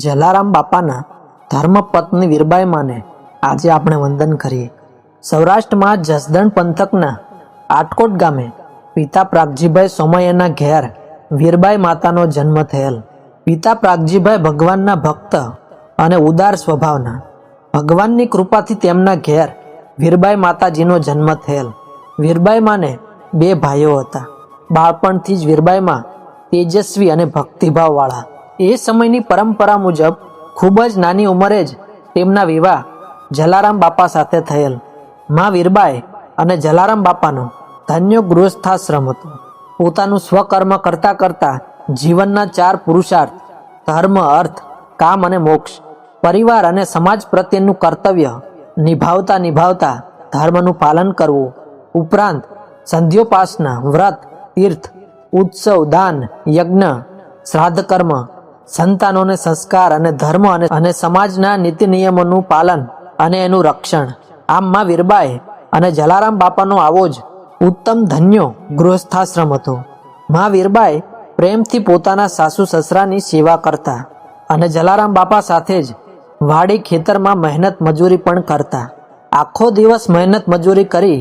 જલારામ બાપાના ધર્મપત્ની વીરબાઈ માને આજે આપણે વંદન કરીએ. સૌરાષ્ટ્રમાં જસદણ પંથકના આટકોટ ગામે પિતા પ્રાગજીભાઈ સોમૈયાના ઘેર વીરબાઈ માતાનો જન્મ થયેલ. પિતા પ્રાગજીભાઈ ભગવાનના ભક્ત અને ઉદાર સ્વભાવના. ભગવાનની કૃપાથી તેમના ઘેર વીરબાઈ માતાજીનો જન્મ થયેલ. વીરબાઈ માને બે ભાઈઓ હતા. બાળપણથી જ વીરબાઈમાં તેજસ્વી અને ભક્તિભાવવાળા. એ સમયની પરંપરા મુજબ ખૂબ જ નાની ઉંમરે જ તેમના વિવાહ જલારામ બાપા સાથે થયેલ. માં વીરબાઈ અને જલારામ બાપાનો ધન્ય ગૃહસ્થાશ્રમ હતો. પોતાનું સ્વકર્મ કરતા કરતા જીવનના ચાર પુરુષાર્થ, ધર્મ, અર્થ, કામ અને મોક્ષ, પરિવાર અને સમાજ પ્રત્યેનું કર્તવ્ય નિભાવતા નિભાવતા ધર્મનું પાલન કરવું, ઉપરાંત સંધ્યોપાસના વ્રત, તીર્થ, ઉત્સવ, દાન, યજ્ઞ શ્રાદ્ધ કર્મ સંતાનોને સંસ્કાર અને ધર્મ અને સમાજના નીતિ નિયમોનું પાલન અને એનું રક્ષણ. આમ માં વીરબાઈ અને જલારામ બાપાનો આવો જ ઉત્તમ ધન્યો ગૃહસ્થાશ્રમ હતો. માં વીરબાઈ પ્રેમથી પોતાના સાસુ સસરાની સેવા કરતા અને જલારામ બાપા સાથે જ વાડી ખેતરમાં મહેનત મજૂરી પણ કરતા. આખો દિવસ મહેનત મજૂરી કરી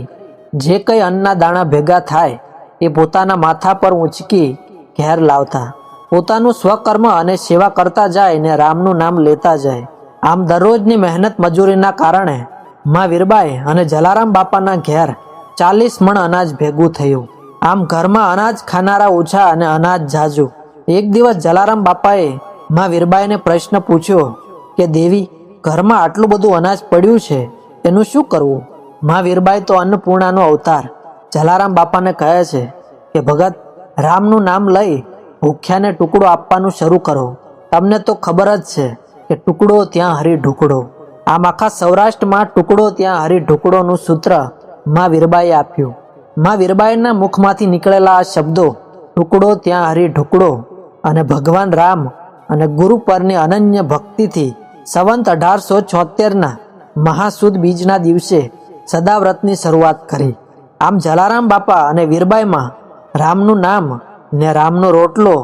જે કંઈ અન્નના દાણા ભેગા થાય એ પોતાના માથા પર ઊંચકી ઘેર લાવતા. પોતાનું સ્વકર્મ અને સેવા કરતા જાય ને રામનું નામ લેતા જાય. આમ દરરોજની મહેનત મજૂરીના કારણે માં વીરબાઈ અને જલારામ બાપાના ઘેર ચાલીસ મણ અનાજ ભેગું થયું. આમ ઘરમાં અનાજ ખાનારા ઓછા અને અનાજ જાજુ. એક દિવસ જલારામ બાપાએ માં વીરબાઈને પ્રશ્ન પૂછ્યો કે, દેવી, ઘરમાં આટલું બધું અનાજ પડ્યું છે, એનું શું કરવું? માં વીરબાઈ તો અન્નપૂર્ણાનો અવતાર જલારામ બાપાને કહે છે કે, ભગત, રામનું નામ લઈ ભૂખ્યાને ટુકડો આપવાનું શરૂ કરો. તમને તો ખબર જ છે કે ટુકડો ત્યાં હરી ઢુકડો. આમ આખા સૌરાષ્ટ્રમાં ટુકડો ત્યાં હરી ઢુકડોનું સૂત્રમાં વીરબાઈએ આપ્યું. માં વીરબાઈના મુખમાંથી નીકળેલા આ શબ્દો, ટુકડો ત્યાં હરી ઢુકડો અને ભગવાન રામ અને ગુરુ પરની અનન્ય ભક્તિથી સંવંત અઢારસો છોતેરના મહાસુદ બીજના દિવસે સદાવ્રતની શરૂઆત કરી. આમ જલારામ બાપા અને વીરબાઈમાં રામનું નામ ને રામનો રોટલો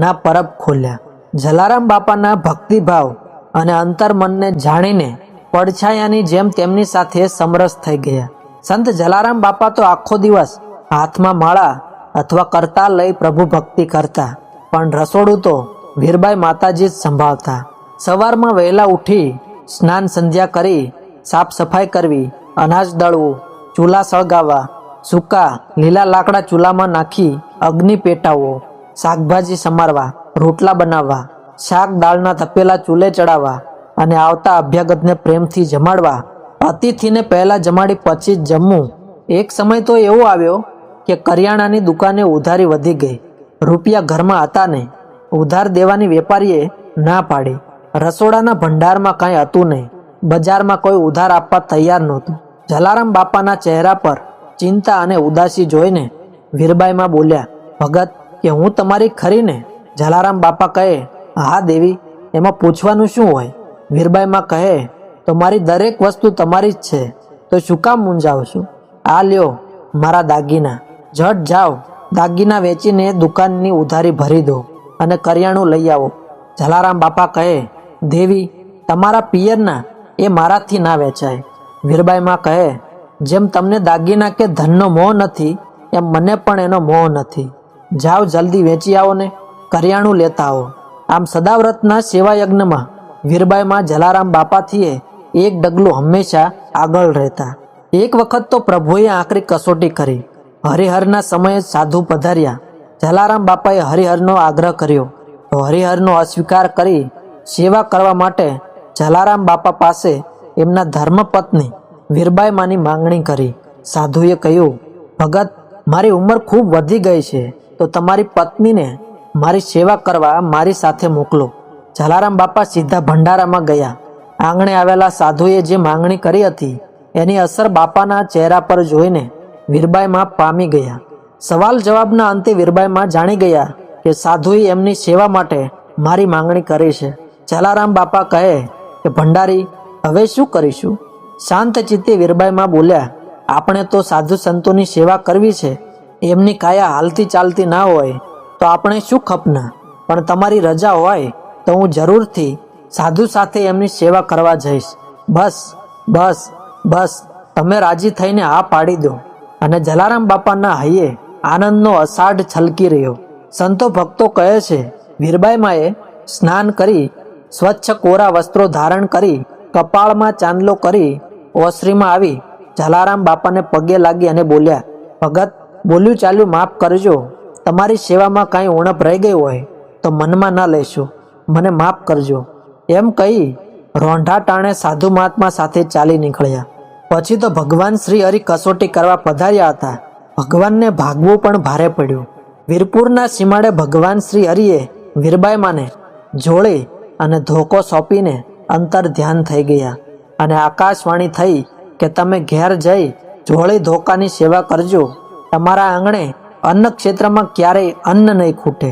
ના પરબ ખોલ્યા. જલારામ બાપાના ભક્તિભાવ અને અંતર્મનને જાણીને પડછાયાની જેમ તેમની સાથે સમરસ થઈ ગયા. સંત જલારામ બાપા તો આખો દિવસ હાથમાં માળા અથવા કરતા લઈ પ્રભુ ભક્તિ કરતા, પણ રસોડું તો વીરબાઈ માતાજી જ સંભાળતા. સવારમાં વહેલા ઉઠી સ્નાન સંધ્યા કરી, સાફ સફાઈ કરવી, અનાજ દળવું, ચૂલા સળગાવવા સૂકા લીલા લાકડા ચૂલામાં નાખી અગ્નિ પેટાવો, શાકભાજી સમારવા, રોટલા બનાવવા, શાક દાળના તપેલા ચૂલે ચડાવવા અને આવતા અભ્યાગતને પ્રેમથી જમાડવા. અતિથિને પહેલાં જમાડી પછી જ જમવું. એક સમય તો એવો આવ્યો કે કરિયાણાની દુકાને ઉધારી વધી ગઈ. રૂપિયા ઘરમાં હતા નહીં. ઉધાર દેવાની વેપારીએ ના પાડી. રસોડાના ભંડારમાં કાંઈ હતું નહીં. બજારમાં કોઈ ઉધાર આપવા તૈયાર નહોતું. જલારામ બાપાના ચહેરા પર ચિંતા અને ઉદાસી જોઈને વીરબાઈમાં બોલ્યા, ભગત, કે હું તમારી ખરી ને જલારામ બાપા કહે, હા દેવી, એમાં પૂછવાનું શું હોય? વીરબાઈમાં કહે, તો મારી દરેક વસ્તુ તમારી જ છે, તો શું કામ મૂંઝાવ છું આ લ્યો, મારા દાગીના. ઝટ જાઓ, દાગીના વેચીને દુકાનની ઉધારી ભરી દો અને કરિયાણું લઈ આવો. જલારામ બાપા કહે, દેવી, તમારા પિયરના એ મારાથી ના વેચાય. વીરબાઈમાં કહે જેમ તમને દાગીના કે ધનનો મોહ નથી, એમ મને પણ એનો મોહ નથી. જાઓ જલ્દી વેચી આવો ને કરિયાણું લેતા આવો. આમ સદાવ્રતના સેવાયજ્ઞમાં વીરબાઈમાં જલારામ બાપાથીએ એક ડગલું હંમેશા આગળ રહેતા. એક વખત તો પ્રભુએ આકરી કસોટી કરી. હરિહરના સમયે સાધુ પધાર્યા. જલારામ બાપાએ હરિહરનો આગ્રહ કર્યો. હરિહરનો અસ્વીકાર કરી સેવા કરવા માટે જલારામ બાપા પાસે એમના ધર્મપત્ની વીરબાઈમાની માંગણી કરી. સાધુએ કહ્યું, ભગત, મારી ઉંમર ખૂબ વધી ગઈ છે, તો તમારી પત્નીને મારી સેવા કરવા મારી સાથે મોકલો. જલારામ બાપા સીધા ભંડારામાં ગયા. આંગણે આવેલા સાધુએ જે માંગણી કરી હતી, એની અસર બાપાના ચહેરા પર જોઈને વીરબાઈમાં પામી ગયા. સવાલ જવાબના અંતે વીરબાઈમાં જાણી ગયા કે સાધુએ એમની સેવા માટે મારી માંગણી કરી છે. જલારામ બાપા કહે કે, ભંડારી, હવે શું કરીશું? શાંત ચિત્તે વીરબાઈમાં બોલ્યા, આપણે તો સાધુ સંતોની સેવા કરવી છે. એમની કાયા હાલતી ચાલતી ના હોય, તો આપણે શું ખપના? પણ તમારી રજા હોય, તો હું જરૂરથી સાધુ સાથે એમની સેવા કરવા જઈશ. બસ બસ બસ, તમે રાજી થઈને આ પાડી દો. અને જલારામ બાપાના હૈયે આનંદનો અષાઢ છલકી રહ્યો. સંતો ભક્તો કહે છે, વીરબાઈમાએ સ્નાન કરી, સ્વચ્છ કોરા વસ્ત્રો ધારણ કરી, કપાળમાં ચાંદલો કરી ઓસરીમાં આવી જલારામ બાપાને પગે લાગી અને બોલ્યા, ભગત, બોલ્યું ચાલ્યું માફ કરજો. તમારી સેવામાં કાંઈ ઉણપ રહી ગઈ હોય તો મનમાં ન લેશો. મને માફ કરજો. એમ કહી રોંઢા ટાણે સાધુ મહાત્મા સાથે ચાલી નીકળ્યા. પછી તો ભગવાન શ્રી હરિ કસોટી કરવા પધાર્યા હતા. ભગવાનને ભાગવું પણ ભારે પડ્યું. વીરપુરના સીમાડે ભગવાન શ્રી હરિએ વીરબાઈ માને જોડે અને ધોકો સોંપીને અંતર ધ્યાન થઈ ગયા. અને આકાશવાણી થઈ કે તમે ઘેર જઈ ઝોળી ધોકાની સેવા કરજો. તમારા આંગણે અન્ન ક્ષેત્રમાં ક્યારેય અન્ન નહીં ખૂટે.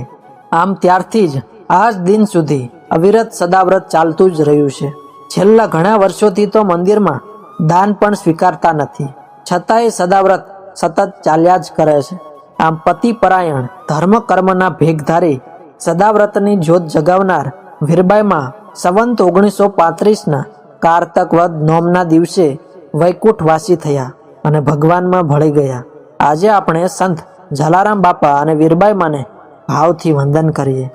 આમ ત્યારથી જ આજ દિન સુધી અવિરત સદાવ્રત ચાલતું જ રહ્યું છે. છેલ્લા ઘણા વર્ષોથી તો મંદિરમાં દાન પણ સ્વીકારતા નથી. છતાંય સદાવ્રત સતત ચાલ્યા જ કરે છે. આમ પતિ પરાયણ ધર્મ કર્મના ભેગધારી સદાવ્રતની જ્યોત જગાવનાર વીરબાઈમાં સંવંત ઓગણીસો પાંત્રીસના કારતક વદ નોમના દિવસે વૈકુંઠવાસી થયા અને ભગવાનમાં ભળી ગયા. આજે આપણે સંત જલારામ બાપા અને વીરબાઈ માને ભાવથી વંદન કરીએ.